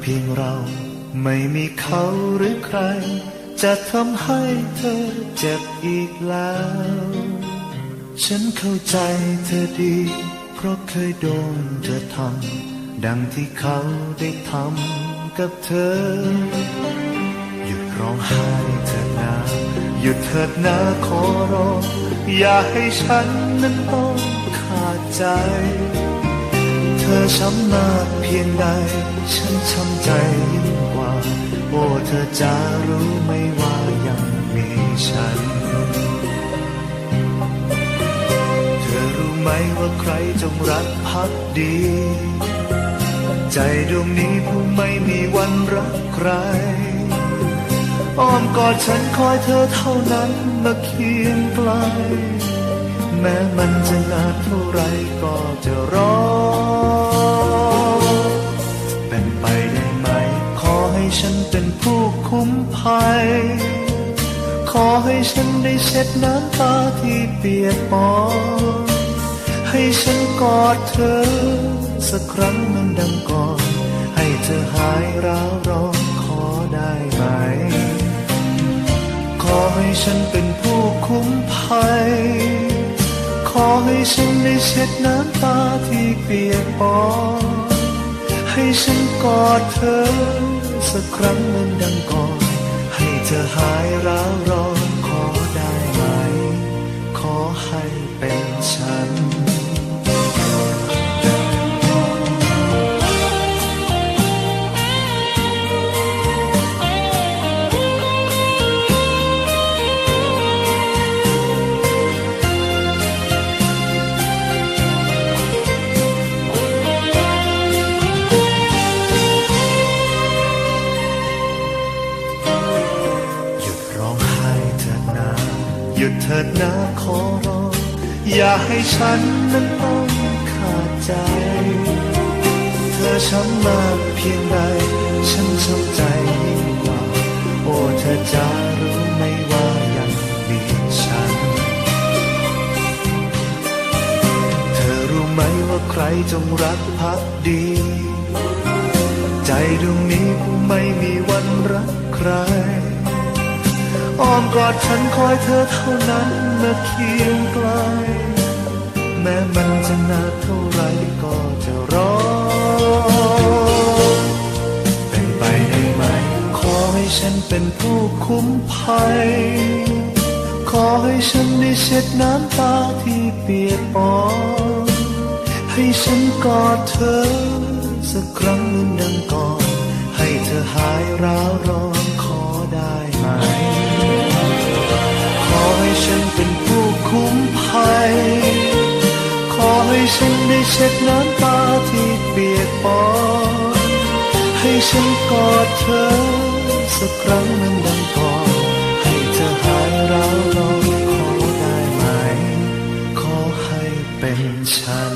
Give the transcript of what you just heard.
เพียงเราไม่มีเขาหรือใคร จะทำให้เธอเจ็บอีกแล้ว ฉันเข้าใจเธอดี เพราะเคยโดนเธอทำดังที่เขาได้ทำกับเธอ หยุดร้องไห้เธอนาหยุดเถิดนะขอร้อง อย่าให้ฉันนั้นต้องขาดใจ อช้ำมากเพียงใด ฉันช้ำใจยิ่งกว่า โอ้เธอจะรู้ไหมว่ายังมีฉัน เธอรู้ไหมว่าใครจงรักพักดี ใจดวงนี้ผู้ไม่มีวันรักใคร อ้อมกอดฉันคอยเธอเท่านั้นมาเคียงไกลแม้มันจะนานเท่าไรก็จะรอ ฉันเป็นผู้คุ้มภัย ขอให้ฉันได้เช็ดน้ำตาที่เปียกปอนให้ฉันกอดเธอ สักครั้งเหมันดังก่อน ให้เธอหายร้าวร้อนขอได้ไหม ขอให้ฉันเป็นผู้คุ้มภัย ขอให้ฉันได้เช็ดน้ำตาที่เปียกปอนให้ฉันกอดเธอ สักครั้งเหมันดังก่อน ให้เธอหายร้าวร้อนขอได้ไหม ขอให้เป็นฉัน ถิดนาขอร้องอย่าให้ฉันนั้นต้องขาดใจ เธอช้ำมากเพียงใดฉันช้ำใจยิ่งกว่า โอ้เธอจะรู้ไหมว่ายังมีฉัน เธอรู้ไหมว่าใครจงรักพักดี ใจดวงนี้ผู้ไม่มีวันรักใคร อ้อมกอดฉันคอยเธอเท่านั้นมาเคียงไกล แม้มันจะนานเท่าไรก็จะรอเป็นไปได้ไหม ขอให้ฉันเป็นผู้คุ้มภัย ขอให้ฉันได้เช็ดน้ำตาที่เปียกปอนให้ฉันกอดเธอสักครั้งหนึ่งดังก่อน ให้เธอหายร้าวร้อน ฉันได้เช็ดน้ำตาที่เปียกปอนให้ฉันกอดเธอ สักครั้งหนึ่งดังพอให้เธอหายร้าวร้องขอได้ไหม ขอให้เป็นฉัน